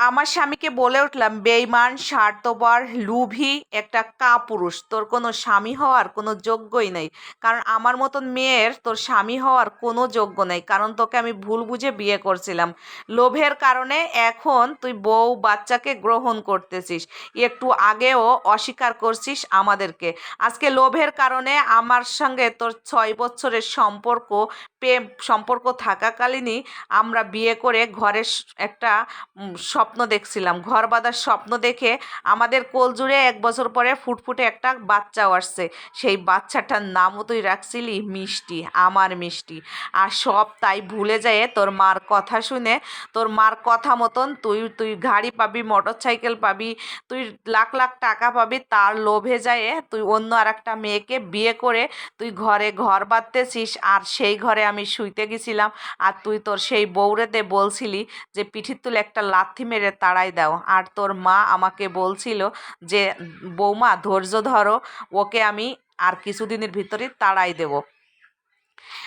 আমার স্বামীকে বলে উঠলাম বেইমান স্বার্থপর লুভি একটা কাপুরুষ। তোর কোনো স্বামী হওয়ার কোনো যোগ্যই নেই। কারণ আমার মতন মেয়ের তোর স্বামী হওয়ার কোনো যোগ্য নেই। কারণ তোকে আমি ভুল বুঝে বিয়ে করছিলাম। লোভের কারণে এখন তুই বউ বাচ্চাকে গ্রহণ করতেছিস। একটু আগেও অস্বীকার করছিস আমাদেরকে। আজকে লোভের কারণে আমার সঙ্গে তোর ছয় বছরের সম্পর্ক প্রেম সম্পর্ক থাকাকালীনই আমরা বিয়ে করে ঘরের একটা উম, স্বপ্ন দেখছিলাম। ঘর বাঁধার স্বপ্ন দেখে আমাদের কোল জুড়ে এক বছর পরে ফুটফুটে একটা বাচ্চাও আসছে। সেই বাচ্চাটার নামও তুই রাখছিলি? মিষ্টি, আমার মিষ্টি। আর সব তাই ভুলে যায় তোর মার কথা শুনে তোর মার কথা মতন তুই তুই গাড়ি পাবি মোটর সাইকেল পাবি, তুই লাখ লাখ টাকা পাবি, তার লোভে যায় তুই অন্য আর একটা মেয়েকে বিয়ে করে তুই ঘরে ঘর বাঁধতেছিস। আর সেই ঘরে আমি শুইতে গেছিলাম। আর তুই তোর সেই বউরেতে বলছিলি যে পিঠির তুলে একটা লাথি মেরে তাড়াই দাও। আর তোর মা আমাকে বলছিল যে, বৌমা, ধৈর্য ধরো, ওকে আমি আর কিছুদিনের ভিতরে তাড়াই দেব।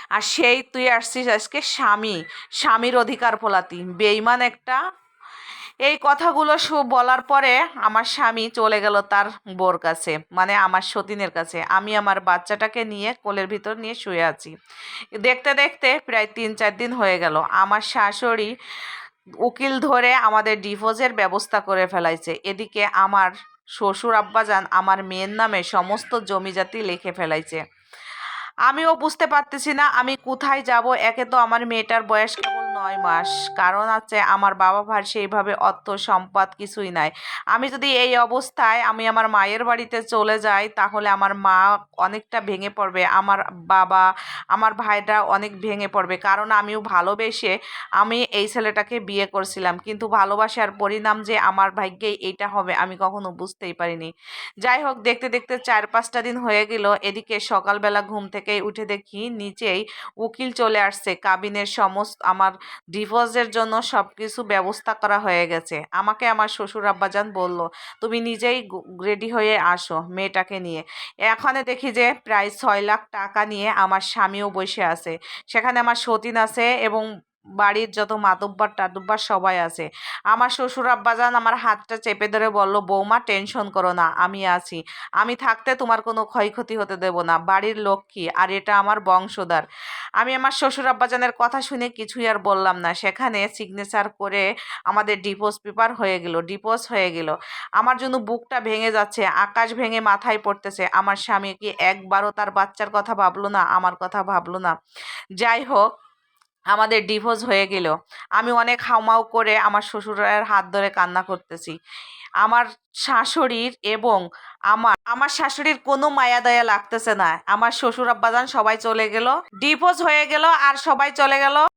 আর সেই তুই আসছিস আজকে স্বামী, স্বামীর অধিকার ফলাতি বেইমান একটা। এই কথাগুলো সব বলার পরে আমার স্বামী চলে গেল তার বোর কাছে মানে আমার সতীনের কাছে। আমি আমার বাচ্চাটাকে নিয়ে কোলের ভিতর নিয়ে শুয়ে আছি। দেখতে দেখতে প্রায় তিন চার দিন হয়ে গেল। আমার শাশুড়ি উকিল ধরে আমাদের ডিভোর্সের ব্যবস্থা করে ফেলাইছে। এদিকে আমার শ্বশুর আব্বাজান আমার মেয়ের নামে সমস্ত জমিজাতি লিখে ফেলাইছে। আমিও বুঝতে পারতেছি না, আমি কোথায় যাব? একে তো আমার মেয়েটার বয়স কেবল নয় মাস। কারণ আছে, আমার বাবা ভাই সেইভাবে অর্থ সম্পদ কিছুই নাই। আমি যদি এই অবস্থায় আমি আমার মায়ের বাড়িতে চলে যাই, তাহলে আমার মা অনেকটা ভেঙে পড়বে। আমার বাবা, আমার ভাইরা অনেক ভেঙে পড়বে। কারণ আমিও ভালোবেসে আমি এই ছেলেটাকে বিয়ে করছিলাম। কিন্তু ভালোবাসার পরিণাম যে আমার ভাগ্যে এইটা হবে, আমি কখনো বুঝতেই পারিনি। যাই হোক, দেখতে দেখতে চার পাঁচটা দিন হয়ে গেল। এদিকে সকালবেলা ঘুম থেকে উঠে দেখি নিচেই উকিল চলে আসছে। কাবিনের সমস্ত, আমার ডিভোর্সের জন্য সব কিছু ব্যবস্থা করা হয়ে গেছে। আমাকে আমার শ্বশুর আব্বাজান বলল, তুমি নিজেই রেডি হয়ে আসো মেয়েটাকে নিয়ে। এখানে দেখি যে প্রায় ছয় লাখ টাকা নিয়ে আমার স্বামীও বসে আছে। সেখানে আমার সতীন আছে এবং বাড়ির যত মাতব্বার টাদব্বার সবাই আছে। আমার শ্বশুর আব্বাজান আমার হাতটা চেপে ধরে বলল, বৌমা, টেনশন করো না, আমি আছি। আমি থাকতে তোমার কোনো ক্ষয়ক্ষতি হতে দেব না। বাড়ির লক্ষ্মী, আর এটা আমার বংশধর। আমি আমার শ্বশুর আব্বাজানের কথা শুনে কিছুই আর বললাম না। সেখানে সিগনেচার করে আমাদের ডিপোজ পেপার হয়ে গেল ডিপোজ হয়ে গেল। আমার জন্য বুকটা ভেঙে যাচ্ছে, আকাশ ভেঙে মাথায় পড়তেছে। আমার স্বামী কি একবারও তার বাচ্চার কথা ভাবলো না, আমার কথা ভাবলো না? যাই হোক আমাদের ডিভোর্স হয়ে গেল। আমি অনেক হাউমাউ করে আমার শ্বশুরের হাত ধরে কান্না করতেছি। আমার শাশুড়ির এবং আমার আমার শাশুড়ির কোনো মায়া দয়া লাগতেছে না। আমার শ্বশুর আব্বাজান সবাই চলে গেল। ডিভোর্স হয়ে গেল আর সবাই চলে গেল।